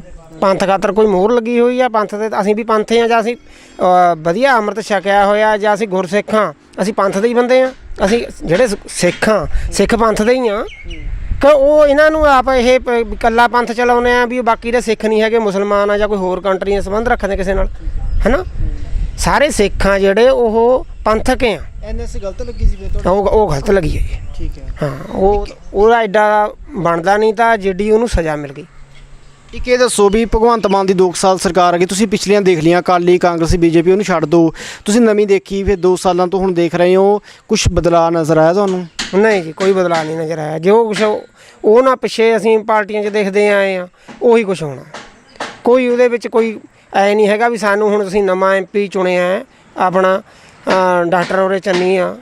ਪੰਥ ਖਾਤਰ ਕੋਈ ਮੋਹਰ ਲੱਗੀ ਹੋਈ ਆ ਪੰਥ ਤੇ ਅਸੀਂ ਵੀ ਪੰਥ ਆ ਜਾਂ ਅਸੀਂ ਅ, ਵਧੀਆ ਅੰਮ੍ਰਿਤ ਛਕਿਆ ਹੋਇਆ ਜਾਂ ਅਸੀਂ ਗੁਰਸਿੱਖ ਹਾਂ ਅਸੀਂ ਪੰਥ ਦੇ ਹੀ ਬੰਦੇ ਆ। ਅਸੀਂ ਜਿਹੜੇ ਸ- ਸਿੱਖ ਹਾਂ ਸਿੱਖ ਪੰਥ ਦੇ ਹੀ ਆ। ਕਿ ਉਹ ਇਹਨਾਂ ਨੂੰ ਆਪ ਇਹ ਪ- ਇਕੱਲਾ ਪੰਥ ਚਲਾਉਂਦੇ ਆ ਵੀ ਬਾਕੀ ਦੇ ਸਿੱਖ ਨਹੀਂ ਹੈਗੇ ਮੁਸਲਮਾਨ ਆ ਜਾਂ ਕੋਈ ਹੋਰ ਕੰਟਰੀ ਨਾਲ ਸੰਬੰਧ ਰੱਖਦੇ ਕਿਸੇ ਨਾਲ ਹੈਨਾ? ਸਾਰੇ ਸਿੱਖ ਆ ਜਿਹੜੇ ਉਹ ਪੰਥਕ ਆ। ਐਨਐਸਏ ਗਲਤ ਲੱਗੀ ਸੀ ਫਿਰ ਉਹ ਉਹ ਗਲਤ ਲੱਗੀ ਹੈ। ਜੀ ਠੀਕ ਹੈ। ਹਾਂ ਉਹ ਉਹਦਾ ਐਡਾ ਬਣਦਾ ਨਹੀਂ ਤਾਂ ਜਿੱਡੀ ਉਹਨੂੰ ਸਜ਼ਾ ਮਿਲ ਗਈ। ਇੱਕ ਇਹ ਦੱਸੋ ਵੀ ਭਗਵੰਤ ਮਾਨ ਦੀ 2 ਸਾਲ ਸਰਕਾਰ ਆ ਗਈ ਤੁਸੀਂ ਪਿਛਲੀਆਂ ਦੇਖ ਲੀਆਂ ਅਕਾਲੀ ਕਾਂਗਰਸੀ ਬੀਜੇਪੀ ਉਹਨੂੰ ਛੱਡ ਦਿਓ। ਤੁਸੀਂ ਨਵੀਂ ਦੇਖੀ ਫਿਰ 2 ਸਾਲਾਂ ਤੋਂ ਹੁਣ ਦੇਖ ਰਹੇ ਹੋ ਕੁਝ ਬਦਲਾਅ ਨਜ਼ਰ ਆਇਆ ਤੁਹਾਨੂੰ? ਨਹੀਂ ਜੀ ਕੋਈ ਬਦਲਾਅ ਨਹੀਂ ਨਜ਼ਰ ਆਇਆ। ਜੋ ਕੁਛ ਉਹ ਨਾ ਪਿੱਛੇ ਅਸੀਂ ਪਾਰਟੀਆਂ 'ਚ ਦੇਖਦੇ ਆਏ ਆ ਉਹੀ ਕੁਛ ਹੋਣਾ। ਕੋਈ ਉਹਦੇ ਵਿੱਚ ਕੋਈ ਐ ਨਹੀਂ ਹੈਗਾ ਵੀ ਸਾਨੂੰ ਹੁਣ ਤੁਸੀਂ ਨਵਾਂ ਐਮਪੀ ਚੁਣਿਆ ਆਪਣਾ ਡਾਕਟਰ ਉਰੇ ਚੰਨੀ ਆ,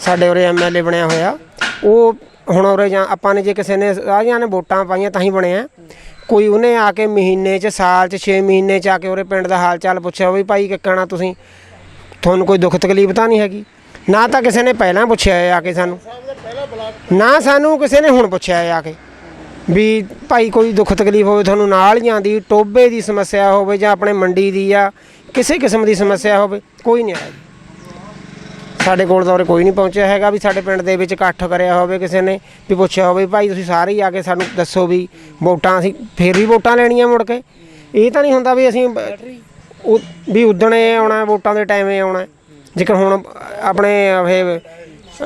ਸਾਡੇ ਉਰੇ ਐਮਐਲਏ ਬਣਿਆ ਹੋਇਆ। ਉਹ ਹੁਣ ਉਰੇ ਜਾਂ ਆਪਾਂ ਨੇ ਜੇ ਕਿਸੇ ਨੇ ਸਾਰੀਆਂ ਨੇ ਵੋਟਾਂ ਪਾਈਆਂ ਤਾਂ ਹੀ ਬਣਿਆ ਕੋਈ ਉਹਨੇ ਆ ਕੇ ਮਹੀਨੇ 'ਚ, ਸਾਲ 'ਚ 6 ਮਹੀਨੇ 'ਚ ਆ ਕੇ ਉਰੇ ਪਿੰਡ ਦਾ ਹਾਲ ਚਾਲ ਪੁੱਛਿਆ ਵੀ ਭਾਈ ਕਿੱਕਣਾ ਤੁਸੀਂ? ਤੁਹਾਨੂੰ ਕੋਈ ਦੁੱਖ ਤਕਲੀਫ ਤਾਂ ਨਹੀਂ ਹੈਗੀ? ਨਾ ਤਾਂ ਕਿਸੇ ਨੇ ਪਹਿਲਾਂ ਪੁੱਛਿਆ ਹੈ ਆ ਕੇ ਸਾਨੂੰ। ਨਾ ਸਾਨੂੰ ਕਿਸੇ ਨੇ ਹੁਣ ਪੁੱਛਿਆ ਹੈ ਆ ਕੇ। ਵੀ ਭਾਈ ਕੋਈ ਦੁੱਖ ਤਕਲੀਫ ਹੋਵੇ, ਤੁਹਾਨੂੰ ਨਾਲੀਆਂ ਦੀ, ਟੋਬੇ ਦੀ ਸਮੱਸਿਆ ਹੋਵੇ ਜਾਂ ਆਪਣੇ ਮੰਡੀ ਦੀ ਆ, ਕਿਸੇ ਕਿਸਮ ਦੀ ਸਮੱਸਿਆ ਹੋਵੇ, ਕੋਈ ਨਹੀਂ ਆਇਆ। ਸਾਡੇ ਕੋਲ ਤਾਂ ਉਰੇ ਕੋਈ ਨਹੀਂ ਪਹੁੰਚਿਆ ਹੈਗਾ ਵੀ ਸਾਡੇ ਪਿੰਡ ਦੇ ਵਿੱਚ ਇਕੱਠ ਕਰਿਆ ਹੋਵੇ ਕਿਸੇ ਨੇ ਵੀ ਪੁੱਛਿਆ ਹੋਵੇ ਭਾਈ ਤੁਸੀਂ ਸਾਰੇ ਹੀ ਆ ਕੇ ਸਾਨੂੰ ਦੱਸੋ ਵੀ ਵੋਟਾਂ ਅਸੀਂ ਫੇਰ ਵੀ ਵੋਟਾਂ ਲੈਣੀਆਂ ਮੁੜ ਕੇ? ਇਹ ਤਾਂ ਨਹੀਂ ਹੁੰਦਾ ਵੀ ਅਸੀਂ ਉਹ ਵੀ ਉਦਣੇ ਆਉਣਾ ਵੋਟਾਂ ਦੇ ਟਾਈਮੇ ਆਉਣਾ। ਜੇਕਰ ਹੁਣ ਆਪਣੇ ਇਹ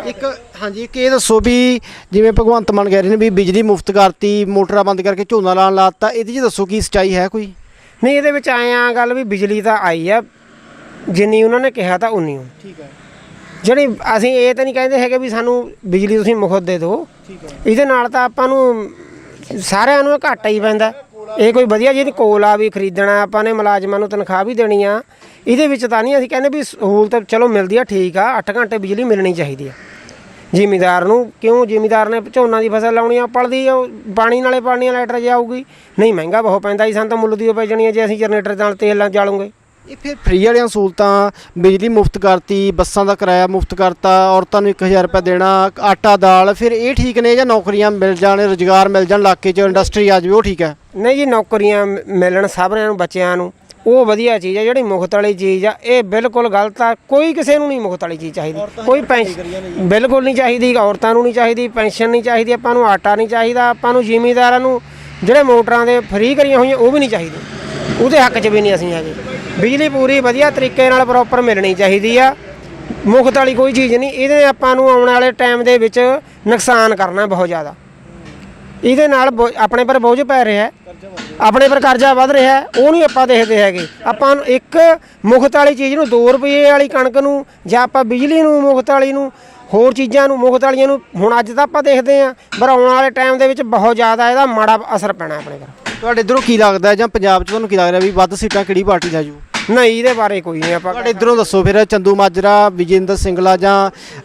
ਇੱਕ ਹਾਂਜੀ ਇੱਕ ਇਹ ਦੱਸੋ ਵੀ ਜਿਵੇਂ ਭਗਵੰਤ ਮਾਨ ਕਹਿ ਰਹੇ ਨੇ ਵੀ ਬਿਜਲੀ ਮੁਫਤ ਕਰਤੀ ਮੋਟਰਾਂ ਬੰਦ ਕਰਕੇ ਝੋਨਾ ਲਾਉਣ ਲਾਤਾ ਇਹਦੇ 'ਚ ਦੱਸੋ ਕੀ ਸਚਾਈ ਹੈ ਕੋਈ? ਨਹੀਂ ਇਹਦੇ ਵਿੱਚ ਆਏ ਆ ਗੱਲ ਵੀ ਬਿਜਲੀ ਤਾਂ ਆਈ ਆ। ਜਿੰਨੀ ਉਹਨਾਂ ਨੇ ਕਿਹਾ ਤਾਂ ਉਨੀ ਠੀਕ ਹੈ। ਜਿਹੜੀ ਅਸੀਂ ਇਹ ਤਾਂ ਨਹੀਂ ਕਹਿੰਦੇ ਹੈਗੇ ਵੀ ਸਾਨੂੰ ਬਿਜਲੀ ਤੁਸੀਂ ਮੁਫਤ ਦੇ ਦਿਓ। ਇਹਦੇ ਨਾਲ ਤਾਂ ਆਪਾਂ ਨੂੰ ਸਾਰਿਆਂ ਨੂੰ ਘਾਟਾ ਹੀ ਪੈਂਦਾ। ਇਹ ਕੋਈ ਵਧੀਆ ਜਿਹੀ ਕੋਲ ਆ ਵੀ ਖਰੀਦਣਾ ਆਪਾਂ ਨੇ ਮੁਲਾਜ਼ਮਾਂ ਨੂੰ ਤਨਖਾਹ ਵੀ ਦੇਣੀ ਆ। ਇਹਦੇ ਵਿੱਚ ਤਾਂ ਨਹੀਂ ਅਸੀਂ ਕਹਿੰਦੇ ਵੀ ਸਹੂਲਤ ਚਲੋ ਮਿਲਦੀ ਆ ਠੀਕ ਆ 8 ਘੰਟੇ ਬਿਜਲੀ ਮਿਲਣੀ ਚਾਹੀਦੀ ਆ। ਜ਼ਿਮੀਦਾਰ ਨੂੰ ਕਿਉਂ? ਜ਼ਿਮੀਦਾਰ ਨੇ ਝੋਨਾ ਦੀ ਫਸਲ ਲਾਉਣੀ ਆ ਪਲਦੀ ਪਾਣੀ ਨਾਲੇ ਪਾਣੀ ਲਾਈਟਰ ਜਾਊਗੀ ਨਹੀਂ ਮਹਿੰਗਾ ਬਹੁਤ ਪੈਂਦਾ ਜੀ ਸਾਨੂੰ ਤਾਂ ਮੁੱਲ ਦੀ ਪੈ ਜਾਣੀ ਆ ਜੇ ਅਸੀਂ ਜਨਰੇਟਰ ਨਾਲ ਤੇਲ ਨਾਲ ਜਾਲੂਗੇ। ਇਹ ਫਿਰ ਫ੍ਰੀ ਵਾਲੀਆਂ ਸਹੂਲਤਾਂ ਬਿਜਲੀ ਮੁਫਤ ਕਰਤੀ ਬੱਸਾਂ ਦਾ ਕਿਰਾਇਆ ਮੁਫਤ ਕਰਤਾ ਔਰਤਾਂ ਨੂੰ 1000 ਰੁਪਏ ਦੇਣਾ ਆਟਾ ਦਾਲ ਫਿਰ ਇਹ ਠੀਕ ਨੇ ਜਾਂ ਨੌਕਰੀਆਂ ਮਿਲ ਜਾਣ ਰੁਜ਼ਗਾਰ ਮਿਲ ਜਾਣ ਇਲਾਕੇ 'ਚ ਇੰਡਸਟਰੀ ਆ ਜਾਵੇ ਉਹ ਠੀਕ ਹੈ? ਨਹੀਂ ਜੀ ਨੌਕਰੀਆਂ ਮਿਲਣ ਸਾਰਿਆਂ ਨੂੰ ਬੱਚਿਆਂ ਨੂੰ। ਉਹ ਵਧੀਆ ਚੀਜ਼ ਆ ਜਿਹੜੀ ਮੁਫਤ ਵਾਲੀ ਚੀਜ਼ ਆ ਇਹ ਬਿਲਕੁਲ ਗਲਤ ਆ। ਕੋਈ ਕਿਸੇ ਨੂੰ ਨਹੀਂ ਮੁਫਤ ਵਾਲੀ ਚੀਜ਼ ਚਾਹੀਦੀ। ਕੋਈ ਪੈਨਸ਼ਨ ਬਿਲਕੁਲ ਨਹੀਂ ਚਾਹੀਦੀ ਔਰਤਾਂ ਨੂੰ ਨਹੀਂ ਚਾਹੀਦੀ ਪੈਨਸ਼ਨ ਨਹੀਂ ਚਾਹੀਦੀ ਆਪਾਂ ਨੂੰ ਆਟਾ ਨਹੀਂ ਚਾਹੀਦਾ ਆਪਾਂ ਨੂੰ ਜ਼ਿਮੀਂਦਾਰਾਂ ਨੂੰ ਜਿਹੜੇ ਮੋਟਰਾਂ ਦੇ ਫ੍ਰੀ ਕਰੀਆਂ ਹੋਈਆਂ ਉਹ ਵੀ ਨਹੀਂ ਚਾਹੀਦੀ। ਉਹਦੇ ਹੱਕ 'ਚ ਵੀ ਨਹੀਂ ਅਸੀਂ ਹੈਗੇ। ਬਿਜਲੀ ਪੂਰੀ ਵਧੀਆ ਤਰੀਕੇ ਨਾਲ ਪ੍ਰੋਪਰ ਮਿਲਣੀ ਚਾਹੀਦੀ ਆ। ਮੁਫਤ ਵਾਲੀ ਕੋਈ ਚੀਜ਼ ਨਹੀਂ, ਇਹਦੇ ਆਪਾਂ ਨੂੰ ਆਉਣ ਵਾਲੇ ਟਾਈਮ ਦੇ ਵਿੱਚ ਨੁਕਸਾਨ ਕਰਨਾ ਬਹੁਤ ਜ਼ਿਆਦਾ। ਇਹਦੇ ਨਾਲ ਬੋ- ਆਪਣੇ ਪਰ ਬੋਝ ਪੈ ਰਿਹਾ ਆਪਣੇ ਪਰ ਕਰਜ਼ਾ ਵੱਧ ਰਿਹਾ ਉਹ ਨਹੀਂ ਆਪਾਂ ਦੇਖਦੇ ਹੈਗੇ। ਆਪਾਂ ਨੂੰ ਇੱਕ ਮੁਫਤ ਵਾਲੀ ਚੀਜ਼ ਨੂੰ 2 ਰੁਪਏ ਵਾਲੀ ਕਣਕ ਨੂੰ ਜਾਂ ਆਪਾਂ ਬਿਜਲੀ ਨੂੰ ਮੁਫਤ ਵਾਲੀ ਨੂੰ, ਹੋਰ ਚੀਜ਼ਾਂ ਨੂੰ ਮੁਫਤ ਵਾਲੀਆਂ ਨੂੰ, ਹੁਣ ਅੱਜ ਤਾਂ ਆਪਾਂ ਦੇਖਦੇ ਆਂ ਪਰ ਆਉਣ ਵਾਲੇ ਟਾਈਮ ਦੇ ਵਿੱਚ ਬਹੁਤ ਜ਼ਿਆਦਾ ਇਹਦਾ ਮਾੜਾ ਅਸਰ ਪੈਣਾ ਆਪਣੇ ਪਰ। ਤੁਹਾਡੇ ਇਧਰੋਂ ਕੀ ਲੱਗਦਾ ਹੈ ਜਾਂ ਪੰਜਾਬ 'ਚ ਤੁਹਾਨੂੰ ਕੀ ਲੱਗ ਰਿਹਾ ਵੀ ਵੱਧ ਸੀਟਾਂ ਕਿਹੜੀ ਪਾਰਟੀ ਦਾ ਜੂ? ਨਹੀਂ ਇਹਦੇ ਬਾਰੇ ਕੋਈ ਨਹੀਂ ਆਪਾਂ ਤੁਹਾਡੇ ਇਧਰੋਂ ਦੱਸੋ ਫਿਰ ਚੰਦੂ ਮਾਜਰਾ ਵਿਜੇਂਦਰ ਸਿੰਗਲਾ ਜਾਂ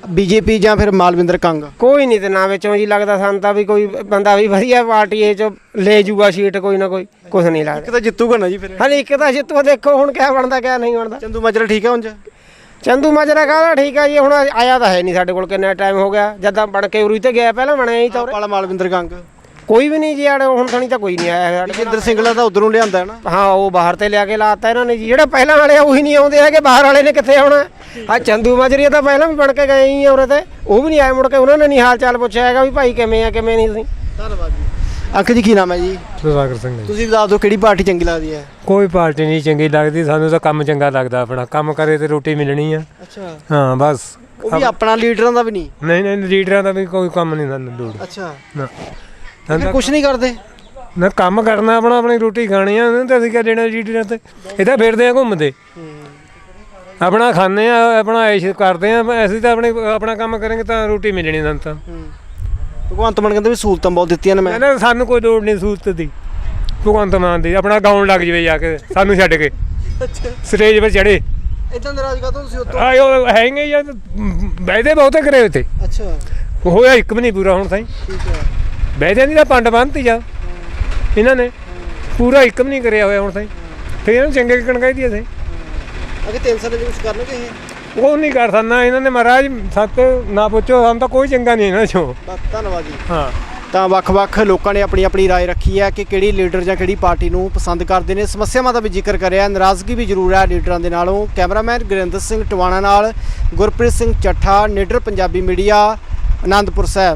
ਬੀਜੇਪੀ ਜਾਂ ਫਿਰ ਮਾਲਵਿੰਦਰ ਕੰਗ? ਕੋਈ ਨਹੀਂ ਤੇ ਨਾ ਵਿੱਚੋਂ ਜੀ ਲੱਗਦਾ ਸਾਨੂੰ ਤਾਂ ਵੀ ਕੋਈ ਬੰਦਾ ਵੀ ਵਧੀਆ ਪਾਰਟੀ ਇਹ ਚ ਲੈ ਜੂਗਾ ਸੀਟ ਕੋਈ ਨਾ ਕੋਈ ਕੁਝ ਨਹੀਂ ਲੱਗਦਾ। ਇੱਕ ਤਾਂ ਜਿੱਤੂਗਾ ਨਾ ਜੀ ਫਿਰ। ਹਾਂ ਇੱਕ ਤਾਂ ਜਿੱਤੂ ਦੇਖੋ ਹੁਣ ਕਿਆ ਬਣਦਾ ਕਿਆ ਨਹੀਂ ਬਣਦਾ। ਚੰਦੂ ਮਾਜਰਾ ਠੀਕ ਹੈ ਉਂਝ ਚੰਦੂ ਮਾਜਰਾ ਕਹਦਾ ਠੀਕ ਆ ਜੀ ਹੁਣ ਆਇਆ ਤਾਂ ਹੈ ਨਹੀਂ ਸਾਡੇ ਕੋਲ ਕਿੰਨਾ ਟਾਈਮ ਹੋ ਗਿਆ ਜਦਾਂ ਬਣ ਕੇ ਉਰੀ ਤੇ ਗਿਆ ਪਹਿਲਾਂ ਬਣਿਆ ਹੀ ਤਾਂ ਉਰੇ। ਪਾਲਾ ਮਾਲਵਿੰਦਰ ਕੰਗ। ਕੋਈ ਵੀ ਨਹੀਂ ਜੀ ਆੜ ਹੁਣ ਥਣੀ ਤਾਂ ਕੋਈ ਨਹੀਂ ਆਇਆ ਸਾਡੇ ਕੋਲ। ਸਿੰਗਲਾ ਤਾਂ ਉਧਰੋਂ ਲਿਆਂਦਾ ਹੈ ਨਾ। ਹਾਂ ਉਹ ਬਾਹਰ ਤੇ ਲਿਆ ਕੇ ਲਾਤਾ ਇਹਨਾਂ ਨੇ ਜੀ। ਜਿਹੜਾ ਪਹਿਲਾਂ ਵਾਲੇ ਆ ਉਹੀ ਨਹੀਂ ਆਉਂਦੇ ਹੈਗੇ ਬਾਹਰ ਵਾਲੇ ਨੇ ਕਿੱਥੇ ਆਉਣਾ? ਆ ਚੰਦੂ ਮਾਜਰੀਆ ਤਾਂ ਪਹਿਲਾਂ ਵੀ ਬਣ ਕੇ ਗਏ ਹੀ ਆ ਉਰੇ ਤੇ। ਉਹ ਵੀ ਨਹੀਂ ਆਏ ਮੁੜ ਕੇ ਉਹਨਾਂ ਨੇ ਨਹੀਂ ਹਾਲ ਚਾਲ ਪੁੱਛਿਆ ਹੈਗਾ ਵੀ ਭਾਈ ਕਿਵੇਂ ਆ ਕਿਵੇਂ ਨਹੀਂ ਤੁਸੀਂ। ਧੰਨਵਾਦ ਜੀ। ਅੰਕਲ ਜੀ ਕੀ ਨਾਮ ਹੈ ਜੀ? ਸੁਦਾਗਰ ਸਿੰਘ ਜੀ। ਤੁਸੀਂ ਦੱਸ ਦਿਓ ਕਿਹੜੀ ਪਾਰਟੀ ਚੰਗੀ ਲੱਗਦੀ ਹੈ? ਕੋਈ ਪਾਰਟੀ ਨਹੀਂ ਚੰਗੀ ਲੱਗਦੀ ਸਾਨੂੰ ਤਾਂ ਕੰਮ ਚੰਗਾ ਲੱਗਦਾ ਆਪਣਾ। ਕੰਮ ਕਰੇ ਤੇ ਰੋਟੀ ਮਿਲਣੀ ਆ। ਅੱਛਾ। ਹਾਂ ਬਸ। ਉਹ ਵੀ ਆਪਣਾ ਲੀਡਰਾਂ ਦਾ ਵੀ ਨਹੀਂ? ਨਹੀਂ ਨਹੀਂ ਲੀਡਰਾਂ ਦਾ ਵੀ ਕੋਈ ਕੰਮ ਨਹੀਂ ਸਾਨੂੰ ਲੋੜ। ਅੱਛਾ। ਨਾ। ਫਿਰ ਕੁਝ ਨਹੀਂ ਕਰਦੇ? ਨਾ ਕੰਮ ਕਰਨਾ ਆਪਣਾ ਆਪਣੀ ਰੋਟੀ ਖਾਣੀ ਆ ਤੇ ਅਸੀਂ ਕਿਆ ਦੇਣਾ ਲੀਡਰਾਂ ਤੇ। ਇਹ ਤਾਂ ਫਿਰਦੇ ਆ ਘੁੰਮਦੇ। ਆਪਣਾ ਖਾਂਦੇ ਆ ਆਪਣਾ ਐਸ਼ ਕਰਦੇ ਆ ਅਸੀਂ ਤਾਂ ਆਪਣੇ ਆਪਣਾ ਕੰਮ ਕਰਾਂਗੇ ਤਾਂ ਰੋਟੀ ਮਿਲਣੀ ਸਾਨੂੰ ਤਾਂ। ਭਗਵੰਤ ਮਾਨ ਕਹਿੰਦੇ ਵੀ ਸਹੂਲਤਾਂ ਬਹੁਤ ਦਿੱਤੀਆਂ ਨੇ ਮੈਂ। ਕਹਿੰਦਾ ਸਾਨੂੰ ਕੋਈ ਲੋੜ ਨਹੀਂ ਸਹੂਲਤ ਦੀ। ਭਗਵੰਤ ਮਾਨ ਦੀ ਆਪਣਾ ਗਾਉਣ ਲੱਗ ਜਵੇ ਜਾ ਕੇ ਸਾਨੂੰ ਛੱਡ ਕੇ। ਸਟੇਜ 'ਤੇ ਚੜੇ ਇਦਾਂ ਨਾਰਾਜ਼ ਕਾ ਤੁਸੀਂ ਉੱਤੋਂ? ਆ ਉਹ ਹੈਗੇ ਯਾਰ ਬੈਦੇ ਬਹੁਤੇ ਕਰੇ ਉੱਤੇ ਅੱਛਾ। ਹੋਇਆ ਇੱਕ ਵੀ ਨਹੀਂ ਪੂਰਾ ਹੁਣ ਤਾਈਂ। ਠੀਕ ਹੈ ਬੈਦੇ ਦੀ ਤਾਂ ਪੰਡ ਬੰਨਤੀ ਜਾ ਇਹਨਾਂ ਨੇ ਪੂਰਾ ਇੱਕ ਵੀ ਨਹੀਂ ਕਰਿਆ ਹੋਇਆ ਹੁਣ ਤਾਈਂ ਤੇ ਇਹਨਾਂ ਨੂੰ ਚੰਗੇ ਕਣਕਾਈ ਦੀ ਅਸੀਂ ਅਗੇ 3 ਸਾਲ ਦੇ ਵਿੱਚ ਕਰਨਗੇ ਇਹ ਉਹ ਨਹੀਂ ਕਰ ਸਕਦਾ ਇਹਨਾਂ ਨੇ ਮਹਾਰਾਜ ਸੱਤ ਨਾ ਪੁੱਛੋ ਸਾਨੂੰ ਤਾਂ ਕੋਈ ਚੰਗਾ ਨਹੀਂ ਇਹਨਾਂ ਚੋਂ ਬਸ ਧੰਨਵਾਦ ਜੀ ਹਾਂ ਤਾਂ ਵੱਖ-ਵੱਖ ਲੋਕਾਂ ਨੇ ਆਪਣੀ ਆਪਣੀ رائے ਰੱਖੀ ਹੈ ਕਿ ਕਿਹੜੀ ਲੀਡਰ ਜਾਂ ਕਿਹੜੀ ਪਾਰਟੀ ਨੂੰ ਪਸੰਦ ਕਰਦੇ ਨੇ ਸਮੱਸਿਆਵਾਂ ਦਾ ਵੀ ਜ਼ਿਕਰ ਕਰਿਆ ਨਾਰਾਜ਼ਗੀ ਵੀ ਜ਼ਰੂਰ ਹੈ ਲੀਡਰਾਂ ਦੇ ਨਾਲੋਂ ਕੈਮਰਾਮੈਨ ਗੁਰਿੰਦਰ ਸਿੰਘ ਟਵਾਣਾ ਨਾਲ ਗੁਰਪ੍ਰੀਤ ਸਿੰਘ ਚੱਠਾ ਨਿਡਰ ਪੰਜਾਬੀ ਮੀਡੀਆ ਆਨੰਦਪੁਰ ਸਾਹਿਬ